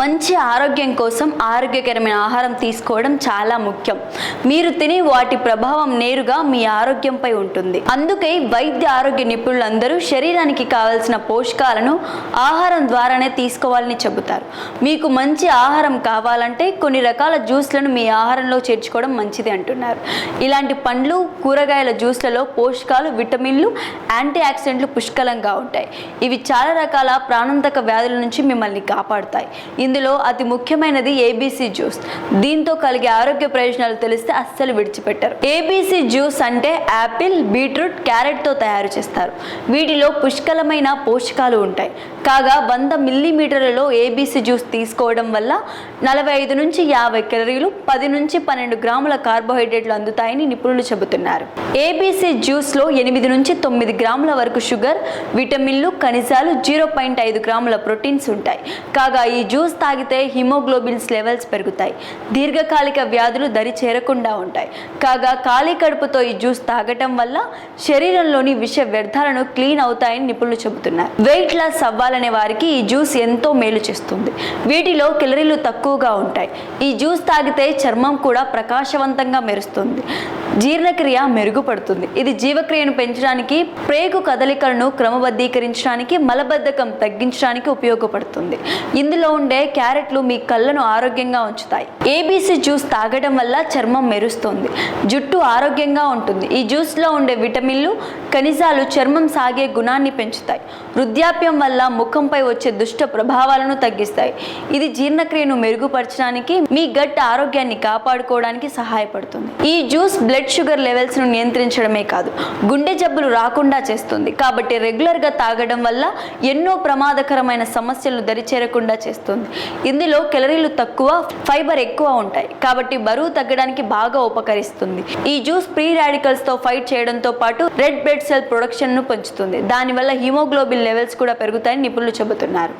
మంచి ఆరోగ్యం కోసం ఆరోగ్యకరమైన ఆహారం తీసుకోవడం చాలా ముఖ్యం. మీరు తినే వాటి ప్రభావం నేరుగా మీ ఆరోగ్యంపై ఉంటుంది. అందుకే వైద్య ఆరోగ్య నిపుణులందరూ శరీరానికి కావలసిన పోషకాలను ఆహారం ద్వారానే తీసుకోవాలని చెబుతారు. మీకు మంచి ఆహారం కావాలంటే కొన్ని రకాల జ్యూస్లను మీ ఆహారంలో చేర్చుకోవడం మంచిది అంటున్నారు. ఇలాంటి పండ్లు కూరగాయల జ్యూస్లలో పోషకాలు విటమిన్లు యాంటీ ఆక్సిడెంట్లు పుష్కలంగా ఉంటాయి. ఇవి చాలా రకాల ప్రాణాంతక వ్యాధుల నుంచి మిమ్మల్ని కాపాడుతాయి. ఇందులో అతి ముఖ్యమైనది ఏబీసీ జ్యూస్ దీంతో కలిగే ఆరోగ్య ప్రయోజనాలు తెలిస్తే అస్సలు విడిచిపెట్టారు. ఏబీసీ జ్యూస్ అంటే యాపిల్ బీట్రూట్ క్యారెట్తో తయారు చేస్తారు. వీటిలో పుష్కలమైన పోషకాలు ఉంటాయి. కాగా వంద మిల్లీమీటర్లలో ఏబీసీ జ్యూస్ తీసుకోవడం వల్ల నలభై ఐదు నుంచి యాభై కెలరీలు పది నుంచి పన్నెండు గ్రాముల కార్బోహైడ్రేట్లు అందుతాయని నిపుణులు చెబుతున్నారు. ఏబీసీ జ్యూస్లో ఎనిమిది నుంచి తొమ్మిది గ్రాముల వరకు షుగర్ విటమిన్లు ఖనిజాలు జీరో పాయింట్ ఐదు గ్రాముల ప్రోటీన్స్ ఉంటాయి. కాగా ఈ జ్యూస్ తాగితే హిమోగ్లోబిన్స్ లెవెల్స్ పెరుగుతాయి. దీర్ఘకాలిక వ్యాధులు దరి చేరకుండా ఉంటాయి. కాగా ఖాళీ కడుపుతో ఈ జ్యూస్ తాగటం వల్ల శరీరంలోని విష వ్యర్థాలను క్లీన్ అవుతాయని నిపుణులు చెబుతున్నారు. వెయిట్ లాస్ అవ్వాలనే వారికి ఈ జ్యూస్ ఎంతో మేలు చేస్తుంది. వీటిలో కెలరీలు తక్కువగా ఉంటాయి. ఈ జ్యూస్ తాగితే చర్మం కూడా ప్రకాశవంతంగా మెరుస్తుంది. జీర్ణక్రియ మెరుగుపడుతుంది. ఇది జీవక్రియను పెంచడానికి ప్రేగు కదలికలను క్రమబద్ధీకరించడానికి మలబద్ధకం తగ్గించడానికి ఉపయోగపడుతుంది. ఇందులో ఉండే క్యారెట్లు మీ కళ్ళను ఆరోగ్యంగా ఉంచుతాయి. ఏబీసీ జ్యూస్ తాగడం వల్ల చర్మం మెరుస్తుంది. జుట్టు ఆరోగ్యంగా ఉంటుంది. ఈ జ్యూస్లో ఉండే విటమిన్లు ఖనిజాలు చర్మం సాగే గుణాన్ని పెంచుతాయి. వృద్ధాప్యం వల్ల ముఖంపై వచ్చే దుష్ట ప్రభావాలను తగ్గిస్తాయి. ఇది జీర్ణక్రియను మెరుగుపరచడానికి మీ గట్ ఆరోగ్యాన్ని కాపాడుకోవడానికి సహాయపడుతుంది. ఈ జ్యూస్ బ్లడ్ షుగర్ లెవెల్స్ను నియంత్రించడమే కాదు గుండె జబ్బులు రాకుండా చేస్తుంది. కాబట్టి రెగ్యులర్గా తాగడం వల్ల ఎన్నో ప్రమాదకరమైన సమస్యలు దరిచేరకుండా చేస్తుంది. ఇందులో కెలరీలు తక్కువ ఫైబర్ ఎక్కువ ఉంటాయి. కాబట్టి బరువు తగ్గడానికి బాగా ఉపకరిస్తుంది. ఈ జ్యూస్ ప్రీ రాడికల్స్తో ఫైట్ చేయడంతో పాటు రెడ్ బ్లడ్ సెల్ ప్రొడక్షన్ను పెంచుతుంది. దానివల్ల హిమోగ్లోబిన్ లెవెల్స్ కూడా పెరుగుతాయని నిపుణులు చెబుతున్నారు.